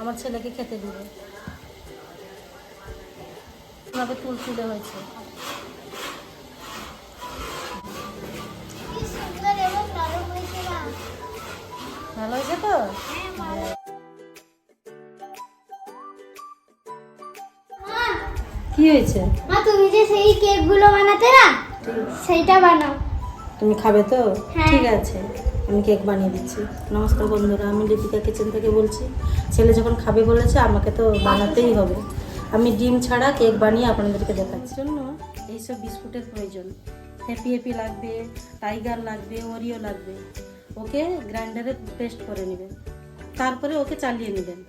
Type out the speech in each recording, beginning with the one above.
আমার ছেলেকে খেতে দেবে। এভাবে তুল তুলে হয়েছে। ভালো হয়েছে তো? হ্যাঁ কি হয়েছে? মা তুমি যে সেই কেকগুলো বানাতে না সেইটা বানাও। তুমি খাবে তো? হ্যাঁ। ঠিক আছে। আমি কেক বানিয়ে দিচ্ছি। নমস্কার বন্ধুরা, আমি লিপিকা কিচেন থেকে বলছি। ছেলে যখন খাবে বলেছে, আমাকে তো বানাতেই হবে। আমি ডিম ছাড়া কেক বানিয়ে আপনাদেরকে দেখাচ্ছি। জন্য এইসব বিস্কুটের প্রয়োজন। হ্যাপি হ্যাপি লাগবে, টাইগার লাগবে, ওরিও লাগবে। ওকে গ্রাইন্ডারে পেস্ট করে নেবেন। তারপরে ওকে চালিয়ে নেবেন।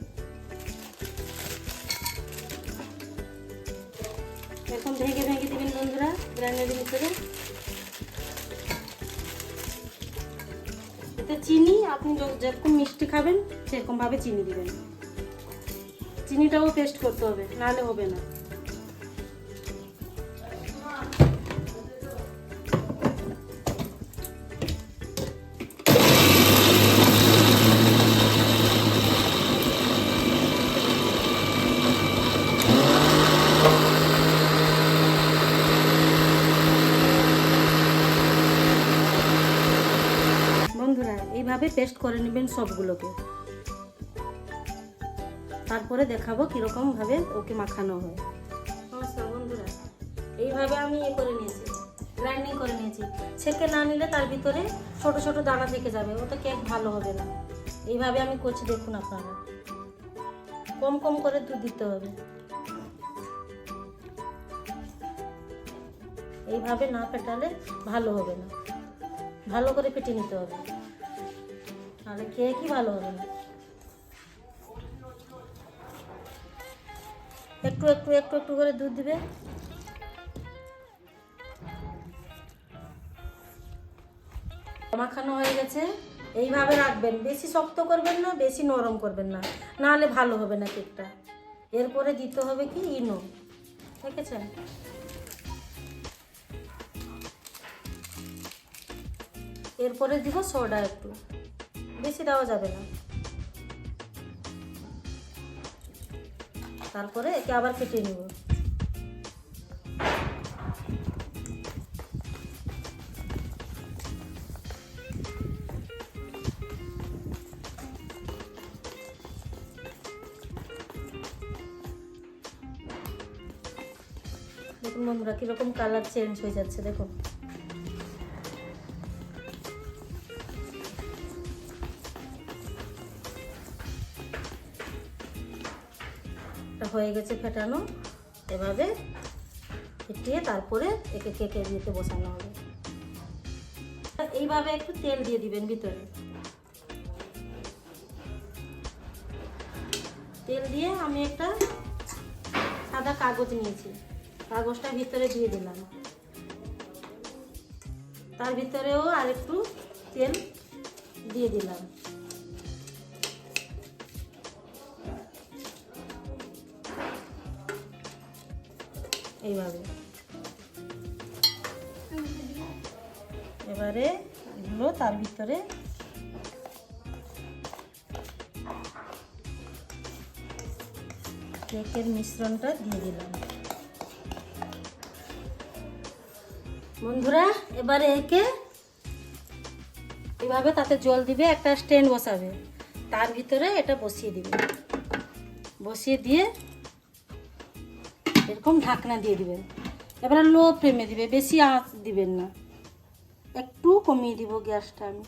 এখন ভেঙে ভেঙে দিবেন বন্ধুরা, গ্রাইন্ডারের ভিতরে। এতে চিনি, আপনি যেরকম মিষ্টি খাবেন, সেরকমভাবে চিনি দিবেন। চিনিটাও পেস্ট করতে হবে, নাহলে হবে না। এইভাবে পেস্ট করে নেবেন সবগুলোকে। তারপরে দেখাবো কীরকম ভাবে ওকে মাখানো হয়। নমস্কার বন্ধুরা, এইভাবে আমি ইয়ে করে নিয়েছি গ্রাইন্ডিং করে নিয়েছি। ছেঁকে না নিলে তার ভিতরে ছোট ছোট দানা থেকে যাবে, ওটা কেক ভালো হবে না। এইভাবে আমি করছি, দেখুন আপনারা। কম কম করে দুধ দিতে হবে। এইভাবে না পেটালে ভালো হবে না। ভালো করে পেটে নিতে হবে। তাহলে কেকই ভালো হবে? না একটু একটু একটু একটু করে দুধ দিবে? মাখানো হয়ে গেছে। এইভাবে রাখবেন। বেশি শক্ত করবেন না, বেশি নরম করবেন না। নাহলে ভালো হবে না কেকটা। এরপরে দিতে হবে কি? ইনো। দেখেছেন? এরপরে দিব সোডা একটু। বেশি দেওয়া যাবে না। তারপরে একে আবার কেটে নিব। দেখুন বন্ধুরা, কীরকম কালার চেঞ্জ হয়ে যাচ্ছে, দেখুন। এটা হয়ে গেছে ফেটানো। এভাবে ফেটিয়ে তারপরে একে কেকে দিতে বসানো হবে। এইভাবে একটু তেল দিয়ে দিবেন ভিতরে। তেল দিয়ে আমি একটা সাদা কাগজ নিয়েছি। কাগজটা ভিতরে দিয়ে দিলাম। তার ভিতরেও আরেকটু তেল দিয়ে দিলাম। এইভাবে। এবারে এগুলো তার ভিতরে কেকের মিশ্রণটা দিয়ে দিলাম। বন্ধুরা, এবারে একে এভাবে তাতে জল দিবে, একটা স্ট্যান্ড বসাবে। তার ভিতরে এটা বসিয়ে দিবে। বসিয়ে দিয়ে এরকম ঢাকনা দিয়ে দিবেন। এবারে লো ফ্লেমে দিবে, বেশি আঁচ দিবেন না। একটু কমিয়ে দিব গ্যাসটা আমি।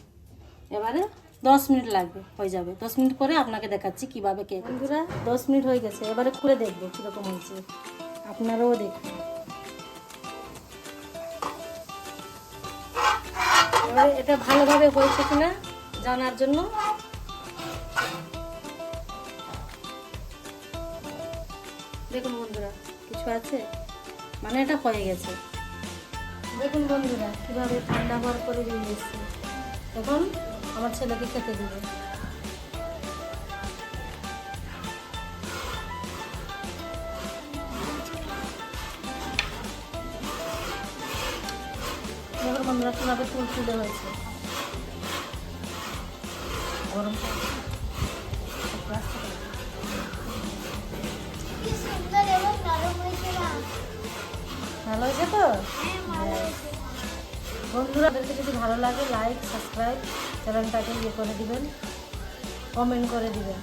এবারে দশ মিনিট লাগবে, হয়ে যাবে। দশ মিনিট পরে আপনাকে দেখাচ্ছি কীভাবে কেক বন্ধুরা, দশ মিনিট হয়ে গেছে। এবারে খুলে দেখব কীরকম হয়েছে। আপনারাও দেখুন। এবারে এটা ভালোভাবে হয়েছে কিনা জানার জন্য। দেখুন বন্ধুরা কিছু আছে? মানে এটা হয়ে গেছে। দেখুন বন্ধুরা, কীভাবে ঠান্ডা হওয়ার পরে বেরিয়ে এসছে এখন আমার ছেলেকে খেতে দেবে। বন্ধুরা, কীভাবে ফুল ফুলে হয়েছে। গরম। ভালো হয়েছে তো? বন্ধুরা যদি ভালো লাগে লাইক সাবস্ক্রাইব চ্যানেলটাকে ইয়ে করে দিবেন কমেন্ট করে দিবেন।